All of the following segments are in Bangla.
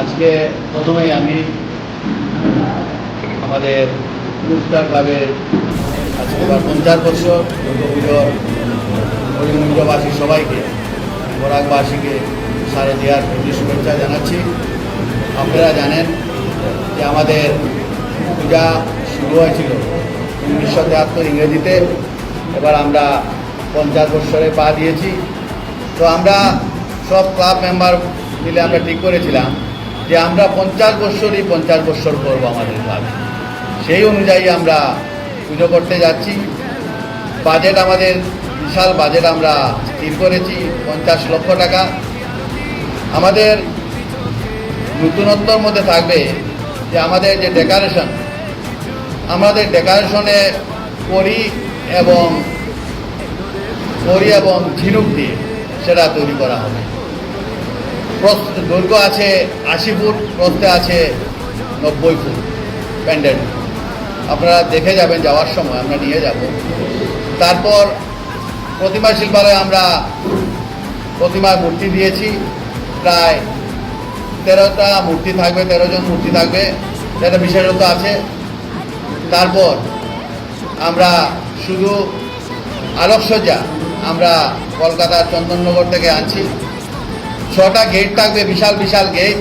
আজকে প্রথমেই আমি আমাদের পুরস্কার ক্লাবের আজকে এবার পঞ্চাশ বছর দুর্গাপুজোর হরিমন্দ্রবাসী সবাইকে, বরাকবাসীকে সারে দেওয়ার প্রতি শুভেচ্ছা জানাচ্ছি। আপনারা জানেন যে আমাদের পূজা শুরু হয়েছিল উনিশশো তেহাত্তর ইংরেজিতে, এবার আমরা পঞ্চাশ বৎসরে পা দিয়েছি। তো আমরা সব ক্লাব মেম্বার মিলে আমরা ঠিক করেছিলাম। যে আমরা পঞ্চাশ বৎসরই পঞ্চাশ বৎসর করব আমাদের ক্লাবে সেই অনুযায়ী আমরা পুজো করতে যাচ্ছি। বাজেট আমাদের, বিশাল বাজেট আমরা স্থির করেছি, পঞ্চাশ লক্ষ টাকা। আমাদের নতুনত্বর মধ্যে থাকবে যে আমাদের যে ডেকারেশন, আমাদের ডেকারেশনে করি এবং করি এবং ঝিনুক দিয়ে সেটা তৈরি করা হবে। দৈর্ঘ্য আছে আশি ফুট, প্রস্থে আছে নব্বই ফুট প্যান্ডেল আপনারা দেখে যাবেন যাওয়ার সময়, আমরা নিয়ে যাব। তারপর প্রতিমা শিল্পালয়ে আমরা প্রতিমার মূর্তি দিয়েছি। প্রায় তেরোটা মূর্তি থাকবে, তেরো জন মূর্তি থাকবে। একটা বিশেষত্ব আছে। তারপর আমরা শুধু আলোকসজ্জা আমরা কলকাতার চন্দননগর থেকে আনছি। ছটা গেট থাকবে, বিশাল বিশাল গেট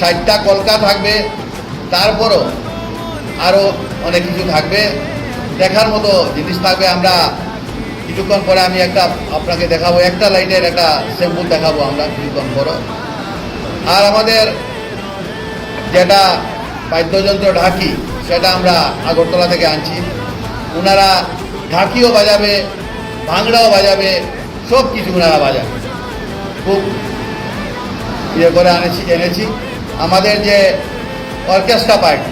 ষাটটা কলকা থাকবে। তারপরও আরও অনেক কিছু থাকবে। দেখার মতো জিনিস থাকবে। আমরা কিছুক্ষণ পরে আমি একটা আপনাকে দেখাবো। একটা লাইটের একটা স্যাম্পল দেখাবো আমরা কিছুক্ষণ পরে আর আমাদের যেটা বাদ্যযন্ত্র ঢাকি, সেটা আমরা আগরতলা থেকে আনছি। ওনারা ঢাকিও বাজাবে, ভাংড়াও বাজাবে সব কিছু ওনারা বাজাবে। খুব ইয়ে করে আনেছি, এনেছি। আমাদের যে অর্কেস্ট্রা পার্টি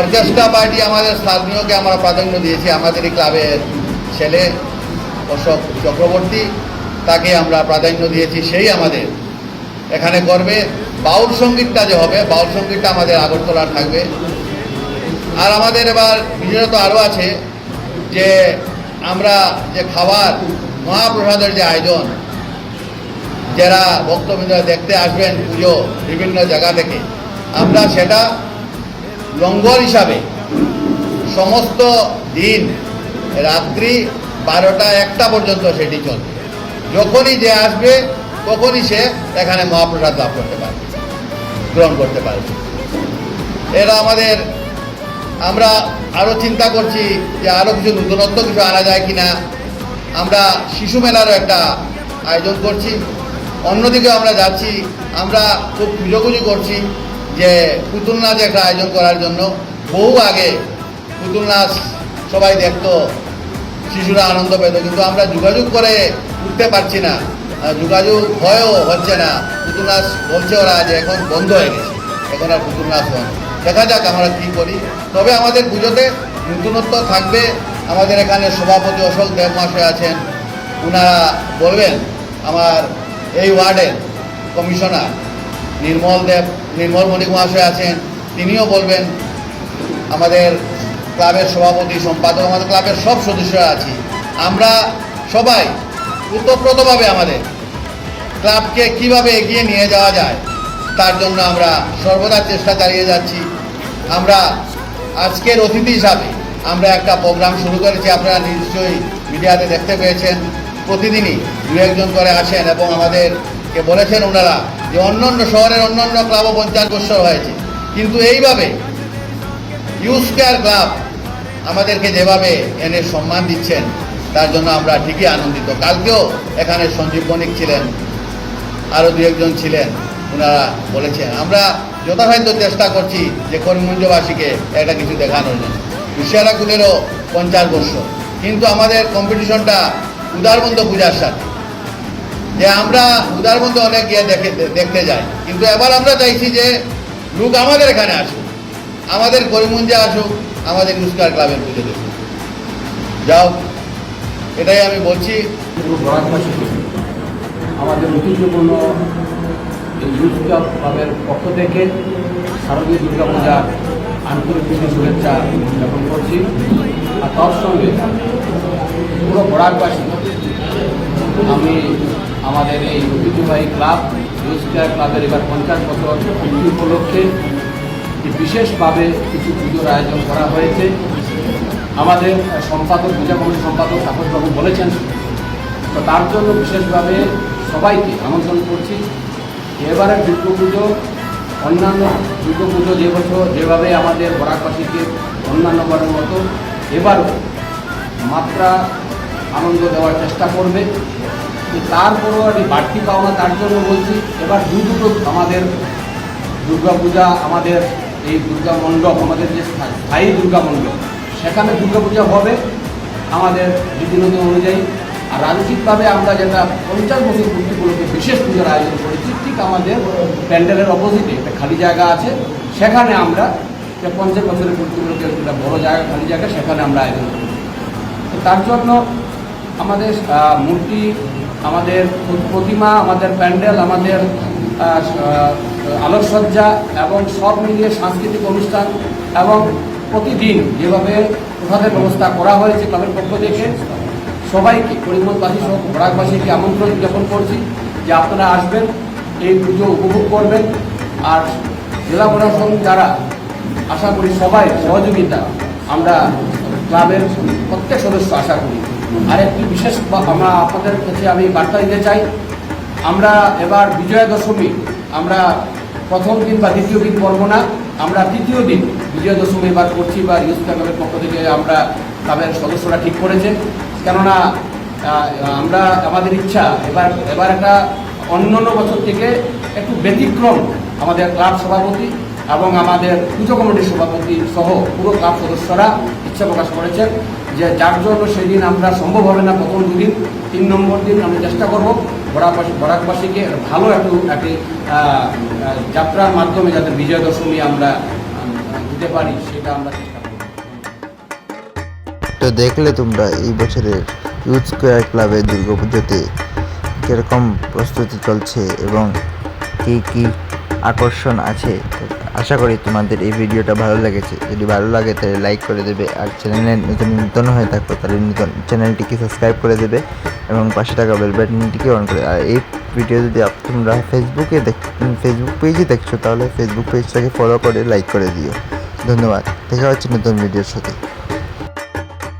অর্কেস্ট্রা পার্টি আমাদের স্থানীয়কে আমরা প্রাধান্য দিয়েছি। আমাদের এই ক্লাবের ছেলে অশোক চক্রবর্তী, তাকে আমরা প্রাধান্য দিয়েছি। সেই আমাদের এখানে করবে। বাউল সঙ্গীতটা যে হবে, বাউল সঙ্গীতটা আমাদের আগরতলার থাকবে। আর আমাদের এবার বিশেষত আরও আছে যে আমরা যে খাবার, মহাপ্রসাদের যে আয়োজন যারা ভক্তবৃন্দরা দেখতে আসবেন পুজো বিভিন্ন জায়গা থেকে, আমরা সেটা লঙ্গর হিসাবে সমস্ত দিন, রাত্রি বারোটা একটা পর্যন্ত সেটি চলবে। যখনই যে আসবে, তখনই সে এখানে মহাপ্রসাদ লাভ করতে পারবে, গ্রহণ করতে পারবে। এরা আমাদের, আমরা আরও চিন্তা করছি যে আরও কিছু নতুনত্ব কিছু আনা যায় কি না আমরা শিশু মেলারও একটা আয়োজন করছি। অন্যদিকে আমরা যাচ্ছি, আমরা খুব খুঁজোখুঁজি করছি যে পুতুল নাচ একটা আয়োজন করার জন্য। বহু আগে পুতুল নাচ সবাই দেখত, শিশুরা আনন্দ পেত, কিন্তু আমরা যোগাযোগ করে উঠতে পারছি না। যোগাযোগ হয়েও হচ্ছে না। পুতুল নাচ বলছে ওরা যে এখন বন্ধ হয়ে গেছে। এখন আর পুতুল নাচ বন্ধ দেখা যাক আমরা কী করি। তবে আমাদের পুজোতে নতুনত্ব থাকবে। আমাদের এখানে সভাপতি অশোক দেব মহাশয় আছেন। ওনারা বলবেন, আমার এই ওয়ার্ডের কমিশনার নির্মল দেব, নির্মল মণিক মহাশয় আছেন। তিনিও বলবেন, আমাদের ক্লাবের সভাপতি, সম্পাদক, আমাদের ক্লাবের সব সদস্যরা আছি। আমরা সবাই ওতপ্রোতভাবে আমাদের ক্লাবকে কীভাবে এগিয়ে নিয়ে যাওয়া যায়, তার জন্য আমরা সর্বদা চেষ্টা চালিয়ে যাচ্ছি। আমরা আজকের অতিথি হিসাবে আমরা একটা প্রোগ্রাম শুরু করেছি, আপনারা নিশ্চয়ই মিডিয়াতে দেখতে পেয়েছেন। প্রতিদিনই দু একজন করে আসেন এবং আমাদেরকে বলেছেন ওনারা যে অন্য অন্য শহরের অন্য অন্য ক্লাবও পঞ্চাশ বছর হয়েছে। কিন্তু এইভাবে ইউস্কার ক্লাব আমাদেরকে যেভাবে এনে সম্মান দিচ্ছেন, তার জন্য আমরা ঠিকই আনন্দিত। কালকেও এখানে সঞ্জীব বণিক ছিলেন, আরও দু একজন ছিলেন, ওনারা বলেছেন। আমরা যথাসাধ্য চেষ্টা করছি যে করিমগঞ্জবাসীকে একটা কিছু দেখানোর জন্য। কুশিয়ারাকুলেরও পঞ্চাশ বছর কিন্তু আমাদের কম্পিটিশনটা উদারবন্ধ পূজার সাথে। যে আমরা উদারবন্ধ অনেক গিয়ে দেখে দেখতে যাই। কিন্তু এবার আমরা চাইছি যে লোক আমাদের এখানে আসুক। আমাদের করিমগঞ্জে আসুক, আমাদের ইউস্কার ক্লাবের পুজো দেখুক। যাও, এটাই আমি বলছি। আমাদের ঐতিহ্যপূর্ণ ইউথ ক্লাবের পক্ষ থেকে শারদীয় দুর্গা পূজার আন্তরিক শুভেচ্ছা জ্ঞাপন করছি। আর তার সঙ্গে পুরো বরাকবাসী আমি আমাদের এই ঐতিহ্যবাহী ক্লাব কেয়ার ক্লাবের এবার পঞ্চাশ বছর পূর্তি উপলক্ষে বিশেষভাবে কিছু পুজোর আয়োজন করা হয়েছে। আমাদের সম্পাদক, পূজা কমিটির সম্পাদক তাপসবাবু বলেছেন, তো তার জন্য বিশেষভাবে সবাইকে আমন্ত্রণ করছি। এবারের দুর্গা পুজো, অন্যান্য দুর্গা পুজো যে বছর যেভাবে আমাদের বরাকবাসীকে অন্যান্য বারের মতো এবারও মাত্রা আনন্দ দেওয়ার চেষ্টা করবে। তারপরও একটি বাড়তি পাওনা তার জন্য বলছি, এবার দু দুটো আমাদের দুর্গাপূজা, আমাদের এই দুর্গা মণ্ডপ, আমাদের যে স্থায়ী দুর্গা মণ্ডপ, সেখানে দুর্গাপূজা হবে আমাদের রীতিনীতি অনুযায়ী। আর রাজনৈতিকভাবে আমরা যেটা পঞ্চাশ বছর পূর্তি উপলক্ষে বিশেষ পুজোর আয়োজন করেছি, ঠিক আমাদের প্যান্ডেলের অপোজিটে একটা খালি জায়গা আছে, সেখানে আমরা পঞ্চাশ বছরের পূর্তি উপলক্ষে একটা বড় জায়গা, খালি জায়গা, সেখানে আমরা আয়োজন করি তো তার জন্য আমাদের মূর্তি আমাদের প্রতিমা, আমাদের প্যান্ডেল, আমাদের আলোকসজ্জা এবং সব মিলিয়ে সাংস্কৃতিক অনুষ্ঠান এবং প্রতিদিন যেভাবে প্রসাদের ব্যবস্থা করা হয়েছে ক্লাবের পক্ষ থেকে, সবাইকে, পরিমলবাসী সহ বরাকবাসীকে আমন্ত্রণ জ্ঞাপন করছি যে আপনারা আসবেন, এই পুজো উপভোগ করবেন। আর জেলা প্রশাসন যারা, আশা করি সবাই সহযোগিতা আমরা ক্লাবের প্রত্যেক সদস্য আশা করি। আর একটি বিশেষ আমরা আপনাদের কাছে আমি বার্তা দিতে চাই? আমরা এবার বিজয়া দশমী আমরা প্রথম দিন বা দ্বিতীয় দিন করব না, আমরা তৃতীয় দিন বিজয়া দশমী এবার করছি বা ইউথ ক্লাবের পক্ষ থেকে আমরা ক্লাবের সদস্যরা ঠিক করেছে কেননা আমরা, আমাদের ইচ্ছা এবার এবার একটা অন্য অন্য বছর থেকে একটু ব্যতিক্রম আমাদের ক্লাব সভাপতি এবং আমাদের পুজো কমিটির সভাপতি সহ পুরো ক্লাব সদস্যরা ইচ্ছা প্রকাশ করেছেন যে যার জন্য সেই দিন আমরা সম্ভব হবে না প্রথম দুদিন, তিন নম্বর দিন আমরা চেষ্টা করব বরাকবাসী বরাকবাসীকে ভালো একটু একটি যাত্রার মাধ্যমে যাতে বিজয়া দশমী আমরা দিতে পারি, সেটা আমরা চেষ্টা করব। তো দেখলে তোমরা এই বছরের ইউথ স্কোয়ার ক্লাবের দুর্গাপুজোতে কীরকম প্রস্তুতি চলছে এবং কী কী আকর্ষণ আছে? আশা করি তোমাদের এই ভিডিওটা ভালো লেগেছে। যদি ভালো লাগে, তাহলে লাইক করে দেবে। আর চ্যানেলে নতুন নতুন হয়ে থাকো, তাহলে নতুন চ্যানেলটিকে সাবস্ক্রাইব করে দেবে এবং পাশে থাকা বেল বাটনটিকে অন করে আর এই ভিডিও যদি তোমরা ফেসবুকে দেখ ফেসবুক পেজে দেখছ, তাহলে ফেসবুক পেজটাকে ফলো করে লাইক করে দিও। ধন্যবাদ। দেখা হচ্ছে নতুন ভিডিওর সাথে।